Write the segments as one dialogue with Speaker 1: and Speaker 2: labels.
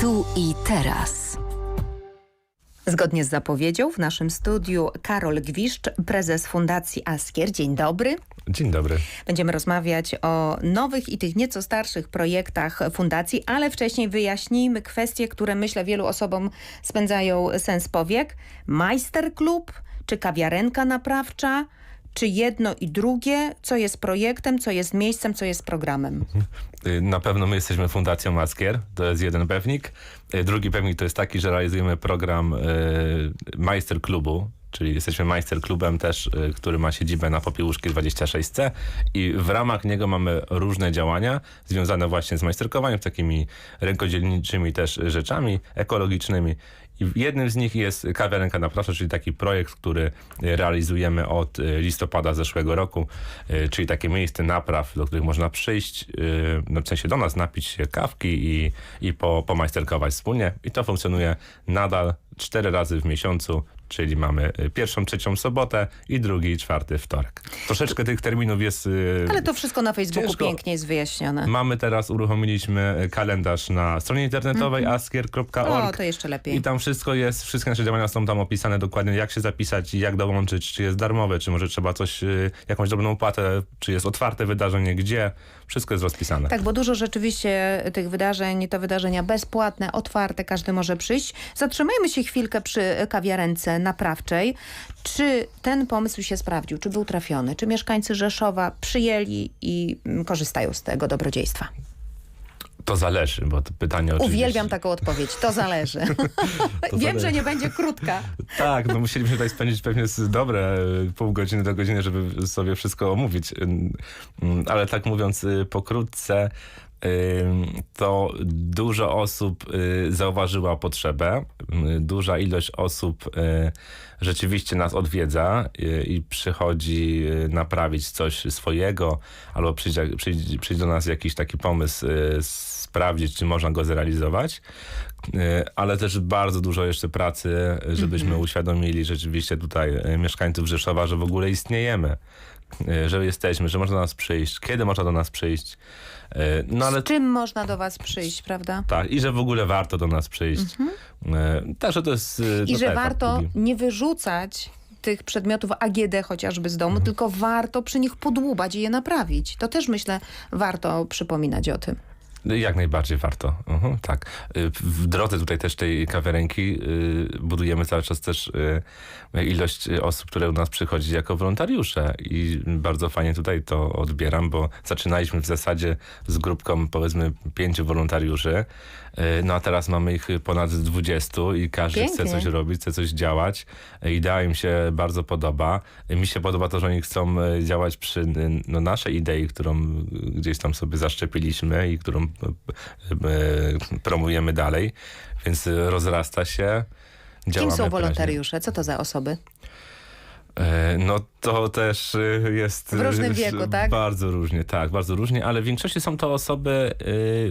Speaker 1: Tu i teraz. Zgodnie z zapowiedzią w naszym studiu Karol Gwiszcz, prezes Fundacji Askier. Dzień dobry.
Speaker 2: Dzień dobry.
Speaker 1: Będziemy rozmawiać o nowych i tych nieco starszych projektach fundacji, ale wcześniej wyjaśnijmy kwestie, które myślę wielu osobom spędzają sens powiek. Majsterklub czy kawiarenka naprawcza, czy jedno i drugie, co jest projektem, co jest miejscem, co jest programem.
Speaker 2: Y, Na pewno my jesteśmy Fundacją Maskier, to jest jeden pewnik. Y, Drugi pewnik to jest taki, że realizujemy program y, Majster Klubu, czyli jesteśmy Majster Klubem też, który ma siedzibę na Popiełuszki 26C i w ramach niego mamy różne działania związane właśnie z majsterkowaniem, takimi rękodzielniczymi też rzeczami ekologicznymi. I jednym z nich jest kawiarenka na czyli taki projekt, który realizujemy od y, listopada zeszłego roku, y, czyli takie miejsce napraw, do których można przyjść, no w sensie do nas napić się kawki i, i po, pomajsterkować wspólnie. I to funkcjonuje nadal cztery razy w miesiącu, czyli mamy y, pierwszą, trzecią sobotę i drugi, czwarty wtorek. Troszeczkę tych terminów jest... y,
Speaker 1: Ale to wszystko na Facebooku
Speaker 2: Ciężko.
Speaker 1: pięknie jest wyjaśnione.
Speaker 2: Mamy teraz, uruchomiliśmy kalendarz na stronie internetowej askier.org.
Speaker 1: O, to jeszcze lepiej.
Speaker 2: I tam wszystko jest, wszystkie nasze działania są tam opisane dokładnie, jak się zapisać, jak dołączyć, czy jest darmowe, czy może trzeba coś, y, jakąś drobną opłatę, czy jest otwarte wydarzenie, gdzie. Wszystko jest rozpisane.
Speaker 1: Tak, bo dużo rzeczywiście tych wydarzeń to wydarzenia bezpłatne, otwarte, każdy może przyjść. Zatrzymajmy się chwilkę przy kawiarence naprawczej. Czy ten pomysł się sprawdził? Czy był trafiony? Czy mieszkańcy Rzeszowa przyjęli i mm, korzystają z tego dobrodziejstwa?
Speaker 2: To zależy, bo to pytanie oczywiście...
Speaker 1: Uwielbiam taką odpowiedź. To zależy. Wiem,
Speaker 2: zależy.
Speaker 1: że nie będzie krótka.
Speaker 2: Tak, no musieliśmy tutaj spędzić pewnie dobre y, pół godziny do godziny, żeby sobie wszystko omówić. Ym, ym, Ale tak mówiąc y, pokrótce, to dużo osób y, zauważyła potrzebę. Duża ilość osób y, rzeczywiście nas odwiedza y, i przychodzi naprawić coś swojego, albo przyjdzie, przyjdzie, przyjdzie do nas jakiś taki pomysł, sprawdzić, czy można go zrealizować. Ale też bardzo dużo jeszcze pracy, żebyśmy uświadomili rzeczywiście tutaj mieszkańców Rzeszowa, że w ogóle istniejemy. Y, Że jesteśmy, że można do nas przyjść, kiedy można do nas przyjść. y, No ale
Speaker 1: Z czym można do was przyjść, prawda?
Speaker 2: tak, i że w ogóle warto do nas przyjść. Y, Także to jest.
Speaker 1: Mhm. I
Speaker 2: no
Speaker 1: że
Speaker 2: tak,
Speaker 1: warto
Speaker 2: drugi.
Speaker 1: nie wyrzucać tych przedmiotów AGD chociażby z domu,
Speaker 2: Mhm.
Speaker 1: tylko warto przy nich podłubać i je naprawić. To też myślę warto przypominać o tym.
Speaker 2: Jak najbardziej warto. Mhm, tak. Y, W drodze tutaj też tej kawiarenki y, budujemy cały czas też y, ilość osób, które u nas przychodzi jako wolontariusze i bardzo fajnie tutaj to odbieram, bo zaczynaliśmy w zasadzie z grupką powiedzmy pięciu wolontariuszy, no a teraz mamy ich ponad 20 i każdy chce
Speaker 1: Pięknie.
Speaker 2: coś robić, chce coś działać. Idea im się bardzo podoba. Mi się podoba to, że oni chcą działać przy no, naszej idei, którą gdzieś tam sobie zaszczepiliśmy i którą promujemy dalej, więc rozrasta się.
Speaker 1: Kim są wolontariusze? Co to za osoby?
Speaker 2: E, No to też y, jest
Speaker 1: W różnym wieku, tak?
Speaker 2: Bardzo różnie, tak, bardzo różnie, ale w większości są to osoby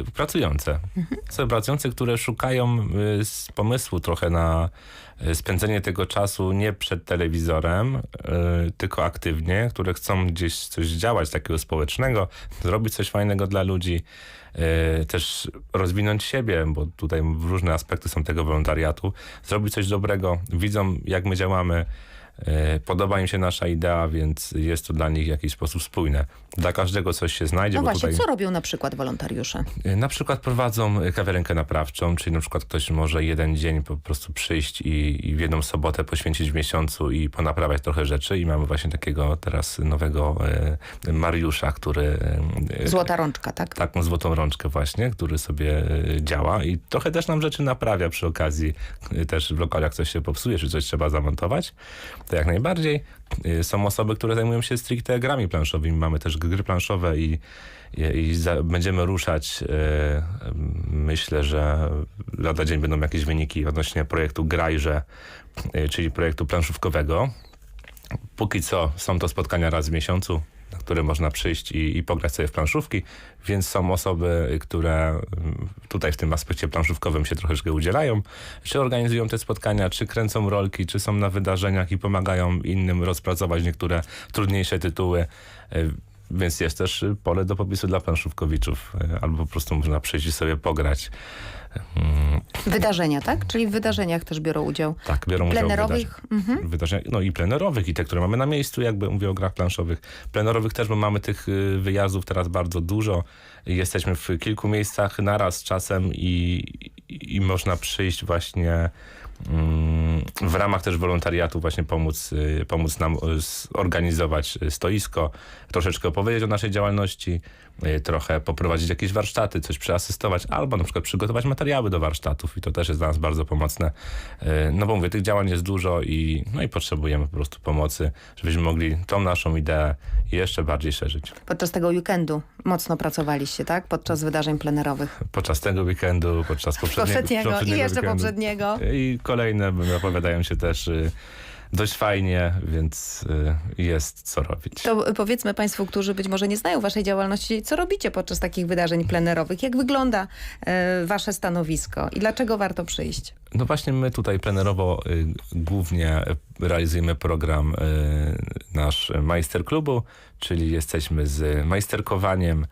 Speaker 2: y, pracujące.
Speaker 1: Mhm.
Speaker 2: Osoby pracujące, które szukają y, z pomysłu trochę na y, spędzenie tego czasu nie przed telewizorem, y, tylko aktywnie, które chcą gdzieś coś działać takiego społecznego, zrobić coś fajnego dla ludzi, y, też rozwinąć siebie, bo tutaj różne aspekty są tego wolontariatu, zrobić coś dobrego, widzą jak my działamy, Podoba im się nasza idea, więc jest to dla nich w jakiś sposób spójne. Dla każdego coś się znajdzie,
Speaker 1: No właśnie,
Speaker 2: tutaj
Speaker 1: co robią na przykład wolontariusze?
Speaker 2: e, na przykład prowadzą e, kawiarenkę naprawczą, czyli na przykład ktoś może jeden dzień po prostu przyjść i, i w jedną sobotę poświęcić w miesiącu i ponaprawiać trochę rzeczy i mamy właśnie takiego teraz nowego e, Mariusza, który... e,
Speaker 1: Złota rączka, tak?
Speaker 2: taką złotą rączkę właśnie, który sobie e, działa i trochę też nam rzeczy naprawia przy okazji. E, Też w lokalach coś się popsuje, czy coś trzeba zamontować. To jak najbardziej. E, Są osoby, które zajmują się stricte grami planszowymi. Mamy też gry planszowe i, i, i za, będziemy ruszać. e, Myślę, że lada dzień będą jakieś wyniki odnośnie projektu Grajże, czyli projektu planszówkowego. Póki co są to spotkania raz w miesiącu, na które można przyjść i, i pograć sobie w planszówki, więc są osoby, które mm, tutaj w tym aspekcie planszówkowym się troszeczkę udzielają, czy organizują te spotkania, czy kręcą rolki, czy są na wydarzeniach i pomagają innym rozpracować niektóre trudniejsze tytuły. Więc jest też pole do popisu dla planszówkowiczów, y, albo po prostu można przyjść i sobie pograć. Mm,
Speaker 1: Wydarzenia, tak? Czyli w wydarzeniach też biorą udział.
Speaker 2: Tak, biorą udział w
Speaker 1: Plenerowych? Mhm.
Speaker 2: wydarzeniach, no i plenerowych, i te, które mamy na miejscu, jakby mówię o grach planszowych. Plenerowych też, bo mamy tych y, wyjazdów teraz bardzo dużo. Jesteśmy w kilku miejscach naraz czasem i, i, można przyjść właśnie w ramach też wolontariatu właśnie pomóc, y, pomóc nam y, zorganizować y, stoisko, troszeczkę opowiedzieć o naszej działalności, trochę poprowadzić jakieś warsztaty, coś przeasystować, albo na przykład przygotować materiały do warsztatów i to też jest dla nas bardzo pomocne. No bo mówię, tych działań jest dużo i, no i potrzebujemy po prostu pomocy, żebyśmy mogli tą naszą ideę jeszcze bardziej szerzyć.
Speaker 1: Podczas tego weekendu mocno pracowaliście, tak? Podczas wydarzeń plenerowych.
Speaker 2: Podczas tego weekendu, podczas poprzedniego,
Speaker 1: Poprzedniego i jeszcze
Speaker 2: weekendu.
Speaker 1: poprzedniego.
Speaker 2: I kolejne opowiadają się też y, dość fajnie, więc y, jest co robić.
Speaker 1: To powiedzmy Państwu, którzy być może nie znają Waszej działalności, co robicie podczas takich wydarzeń plenerowych? Jak wygląda Wasze stanowisko i dlaczego warto przyjść?
Speaker 2: No właśnie my tutaj plenerowo y, głównie realizujemy program y, nasz Majster Klubu, czyli jesteśmy z majsterkowaniem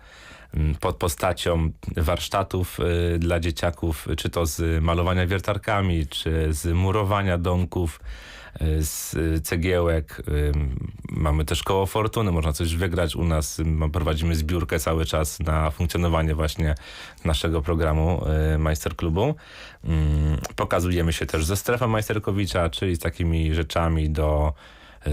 Speaker 2: pod postacią warsztatów y, dla dzieciaków, czy to z malowania wiertarkami, czy z murowania domków, y, z cegiełek. Y, Mamy też koło fortuny, można coś wygrać u nas. Prowadzimy zbiórkę cały czas na funkcjonowanie właśnie naszego programu Majster Klubu. Mm, Pokazujemy się też ze strefą Majsterkowicza, czyli z takimi rzeczami do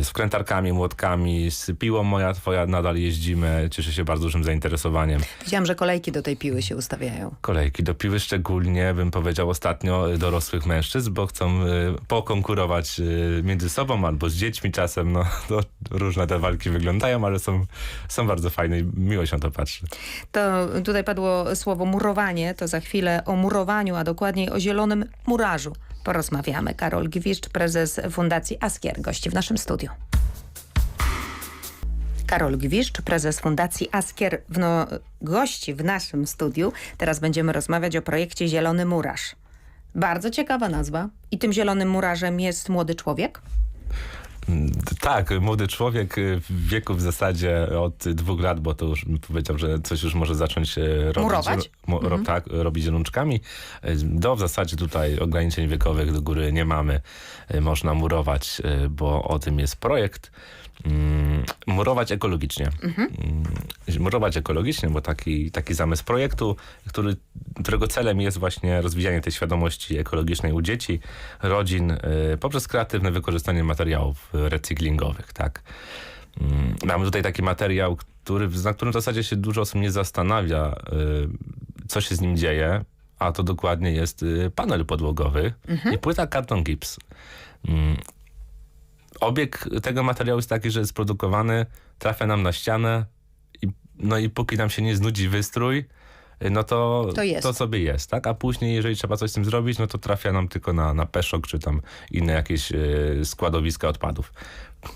Speaker 2: z wkrętarkami, młotkami, z piłą moja twoja nadal jeździmy. Cieszę się bardzo dużym zainteresowaniem.
Speaker 1: Widziałam, że kolejki do tej piły się ustawiają.
Speaker 2: Kolejki do piły szczególnie, bym powiedział ostatnio, y, dorosłych mężczyzn, bo chcą y, pokonkurować y, między sobą albo z dziećmi czasem. No, to różne te walki wyglądają, ale są, są bardzo fajne i miło się to patrzy.
Speaker 1: To tutaj padło słowo murowanie, to za chwilę o murowaniu, a dokładniej o zielonym murażu porozmawiamy. Karol Gwiszcz, prezes Fundacji Askier, gości w naszym studiu. Karol Gwiszcz, prezes Fundacji Askier, w no, gości w naszym studiu. Teraz będziemy rozmawiać o projekcie Zielony Murarz. Bardzo ciekawa nazwa. I tym zielonym murarzem jest młody człowiek?
Speaker 2: Mm, Tak, młody człowiek y, w wieku w zasadzie od dwóch lat, bo to już powiedział, że coś już może zacząć robić.
Speaker 1: Murować?
Speaker 2: Mo, ro, tak, robić rączkami. Do w zasadzie tutaj ograniczeń wiekowych do góry nie mamy. E, Można murować, e, bo o tym jest projekt. Mm, Murować ekologicznie. Mm, Murować ekologicznie, bo taki, taki zamysł projektu, który, którego celem jest właśnie rozwijanie tej świadomości ekologicznej u dzieci, rodzin, y, poprzez kreatywne wykorzystanie materiałów recyklingowych, tak. Mm, Mamy tutaj taki materiał, który, na którym w zasadzie się dużo osób nie zastanawia, y, co się z nim dzieje, a to dokładnie jest y, panel podłogowy i płyta karton gips. Obieg tego materiału jest taki, że jest produkowany, trafia nam na ścianę i, no i póki nam się nie znudzi wystrój, no to,
Speaker 1: To jest.
Speaker 2: sobie jest, tak? A później, jeżeli trzeba coś z tym zrobić, no to trafia nam tylko na, na peszok, czy tam inne jakieś y, składowiska odpadów.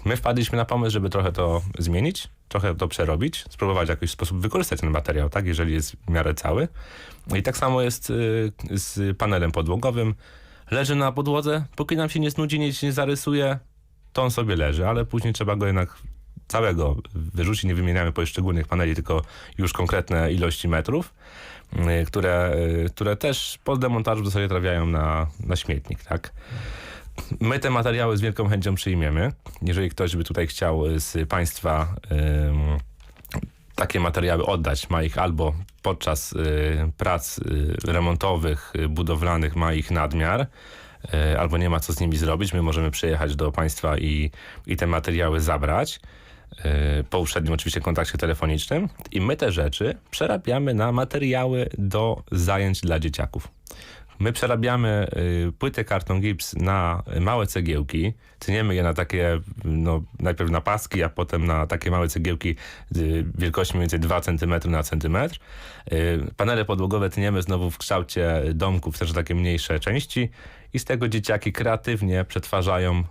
Speaker 2: My wpadliśmy na pomysł, żeby trochę to zmienić, trochę to przerobić, spróbować w jakiś sposób wykorzystać ten materiał, tak? Jeżeli jest w miarę cały. I tak samo jest y, z panelem podłogowym. Leży na podłodze, póki nam się nie znudzi, nic nie zarysuje, to on sobie leży, ale później trzeba go jednak całego wyrzucić. Nie wymieniamy poszczególnych paneli, tylko już konkretne ilości metrów, y, które, y, które też po demontażu w zasadzie trafiają na, na śmietnik, tak? My te materiały z wielką chęcią przyjmiemy. Jeżeli ktoś by tutaj chciał z Państwa takie materiały oddać, ma ich albo podczas y, prac y, remontowych, y, budowlanych, ma ich nadmiar, albo nie ma co z nimi zrobić, my możemy przyjechać do Państwa i, i te materiały zabrać. y, Po uprzednim oczywiście kontakcie telefonicznym i my te rzeczy przerabiamy na materiały do zajęć dla dzieciaków. My przerabiamy y, płytę karton gips na małe cegiełki, tniemy je na takie, no, najpierw na paski, a potem na takie małe cegiełki y, wielkości mniej więcej 2 cm na centymetr. Y, panele podłogowe tniemy znowu w kształcie domków, też takie mniejsze części i z tego dzieciaki kreatywnie przetwarzają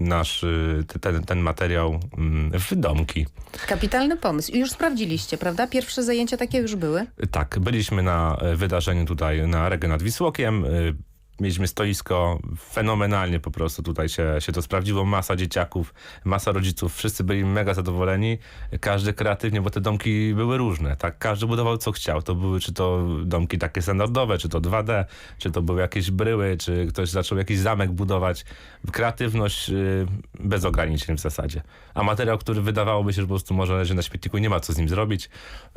Speaker 2: nasz, y, ten, ten materiał mm, w domki.
Speaker 1: Kapitalny pomysł. I już sprawdziliście, prawda? Pierwsze zajęcia takie już były.
Speaker 2: Tak, byliśmy na e, wydarzeniu tutaj na Regę nad Wisłokiem. Mieliśmy stoisko, fenomenalnie po prostu tutaj się, się to sprawdziło. Masa dzieciaków, masa rodziców, wszyscy byli mega zadowoleni. Każdy kreatywnie, bo te domki były różne, tak? Każdy budował co chciał. To były czy to domki takie standardowe, czy to 2D, czy to były jakieś bryły, czy ktoś zaczął jakiś zamek budować. Kreatywność y, bez ograniczeń w zasadzie. A materiał, który wydawałoby się, że po prostu może leży na śmietniku, nie ma co z nim zrobić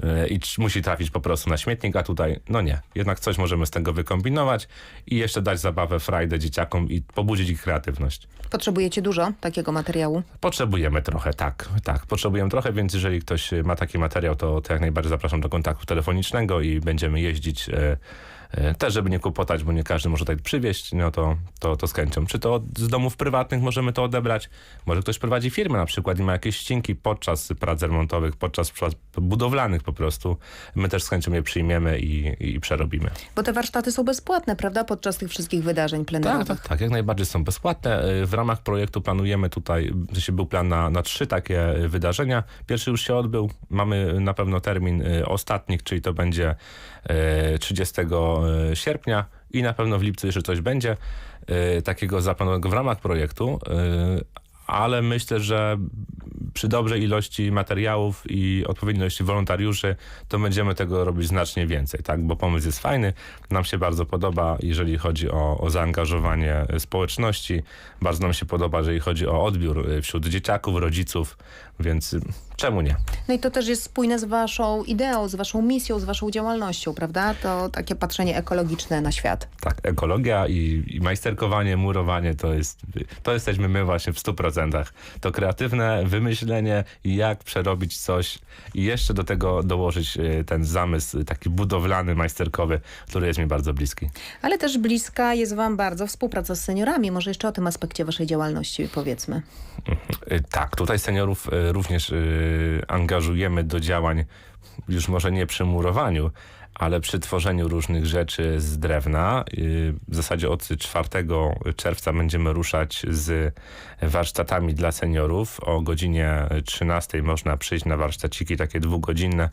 Speaker 2: y, i musi trafić po prostu na śmietnik, a tutaj, no nie. Jednak coś możemy z tego wykombinować i jeszcze dać zabawę, frajdę dzieciakom i pobudzić ich kreatywność.
Speaker 1: Potrzebujecie dużo takiego materiału?
Speaker 2: Potrzebujemy trochę, tak, tak. Potrzebujemy trochę, więc jeżeli ktoś ma taki materiał, to, to jak najbardziej zapraszam do kontaktu telefonicznego i będziemy jeździć e, też, żeby nie kłopotać, bo nie każdy może tutaj przywieźć, no to, to, to z chęcią. Czy to z domów prywatnych możemy to odebrać? Może ktoś prowadzi firmę na przykład i ma jakieś ścinki podczas prac remontowych, podczas prac budowlanych po prostu. My też z chęcią je przyjmiemy i, i przerobimy.
Speaker 1: Bo te warsztaty są bezpłatne, prawda? Podczas tych wszystkich wydarzeń
Speaker 2: Tak,
Speaker 1: plenerowych.
Speaker 2: tak, tak, jak najbardziej są bezpłatne. Y, W ramach projektu planujemy tutaj, się był plan na, na trzy takie wydarzenia. Pierwszy już się odbył, mamy na pewno termin y, ostatni, czyli to będzie y, 30 sierpnia i na pewno w lipcu jeszcze coś będzie y, takiego zaplanowanego w ramach projektu. y, Ale myślę, że przy dobrej ilości materiałów i odpowiedniej ilości wolontariuszy, to będziemy tego robić znacznie więcej, tak? Bo pomysł jest fajny, nam się bardzo podoba, jeżeli chodzi o, o zaangażowanie społeczności. Bardzo nam się podoba, jeżeli chodzi o odbiór wśród dzieciaków, rodziców, więc y, czemu nie?
Speaker 1: No i to też jest spójne z waszą ideą, z waszą misją, z waszą działalnością, prawda? To takie patrzenie ekologiczne na świat.
Speaker 2: Tak, ekologia i, i majsterkowanie, murowanie to jest, to jesteśmy my właśnie w 100%. To kreatywne wymyślenie, jak przerobić coś i jeszcze do tego dołożyć y, ten zamysł taki budowlany, majsterkowy, który jest mi bardzo bliski.
Speaker 1: Ale też bliska jest wam bardzo współpraca z seniorami. Może jeszcze o tym aspekcie waszej działalności powiedzmy.
Speaker 2: Y, Tak, tutaj seniorów również y, angażujemy do działań, już może nie przy murowaniu, ale przy tworzeniu różnych rzeczy z drewna. Y, W zasadzie od 4 czerwca będziemy ruszać z warsztatami dla seniorów. O godzinie 13 można przyjść na warsztaciki takie dwugodzinne.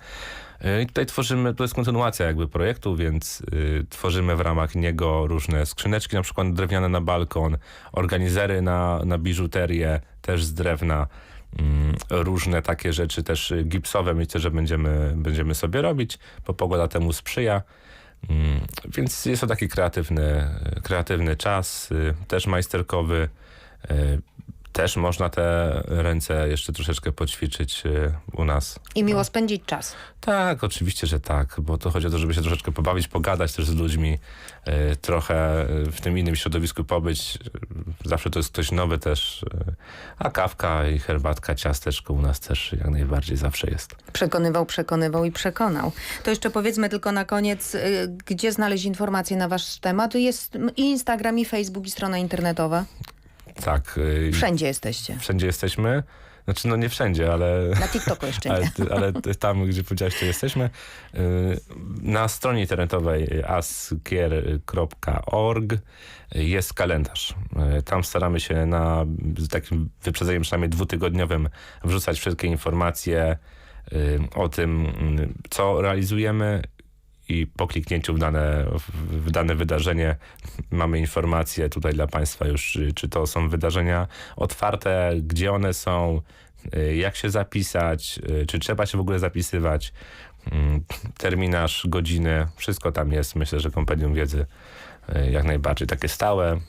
Speaker 2: Y, I tutaj tworzymy, to jest kontynuacja jakby projektu, więc tworzymy w ramach niego różne skrzyneczki, na przykład drewniane na balkon, organizery na, na biżuterię, też z drewna. Mm, Różne takie rzeczy też y, gipsowe myślę, że będziemy, będziemy sobie robić, bo pogoda temu sprzyja. Mm, Więc jest to taki kreatywny, kreatywny czas, y, też majsterkowy. Też można te ręce jeszcze troszeczkę poćwiczyć y, u nas.
Speaker 1: I miło spędzić czas.
Speaker 2: Tak, oczywiście, że tak, bo to chodzi o to, żeby się troszeczkę pobawić, pogadać też z ludźmi, y, trochę y, w tym innym środowisku pobyć. Zawsze to jest ktoś nowy też, a kawka i herbatka, ciasteczko u nas też jak najbardziej zawsze jest.
Speaker 1: Przekonywał, przekonywał i przekonał. To jeszcze powiedzmy tylko na koniec, gdzie znaleźć informacje na wasz temat. Jest i Instagram, i Facebook, i strona internetowa.
Speaker 2: Tak. y,
Speaker 1: Wszędzie jesteście.
Speaker 2: Wszędzie jesteśmy. Znaczy, no nie wszędzie, ale...
Speaker 1: Na TikToku jeszcze
Speaker 2: Ale,
Speaker 1: nie.
Speaker 2: ale ty- tam, gdzie powiedziałeś, to jesteśmy. Y, Na stronie internetowej askier.org jest kalendarz. Y, Tam staramy się na z takim wyprzedzeniem przynajmniej dwutygodniowym wrzucać wszystkie informacje o tym, co realizujemy i po kliknięciu w dane, w- dane wydarzenie mamy informacje tutaj dla Państwa już, czy to są wydarzenia otwarte, gdzie one są, jak się zapisać, czy trzeba się w ogóle zapisywać, mm, terminarz, godziny, wszystko tam jest. Myślę, że kompendium wiedzy y, jak najbardziej takie stałe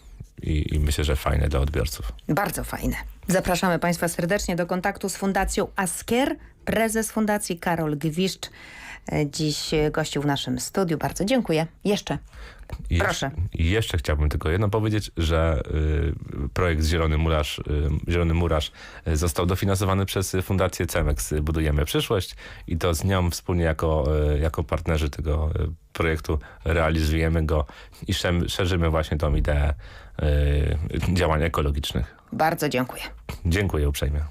Speaker 2: i, i myślę, że fajne dla odbiorców.
Speaker 1: Bardzo fajne. Zapraszamy Państwa serdecznie do kontaktu z Fundacją Askier. Prezes Fundacji Karol Gwiszcz dziś e, gościł w naszym studiu. Bardzo dziękuję. Jeszcze. Proszę.
Speaker 2: Jeszcze, chciałbym tylko jedno powiedzieć, że y, projekt Zielony Murarz, y, Zielony Murarz y, został dofinansowany przez Fundację Cemex y, Budujemy Przyszłość i to z nią wspólnie jako, y, jako partnerzy tego y, projektu realizujemy go i szerzymy właśnie tą ideę y, działań ekologicznych.
Speaker 1: Bardzo dziękuję.
Speaker 2: Dziękuję uprzejmie.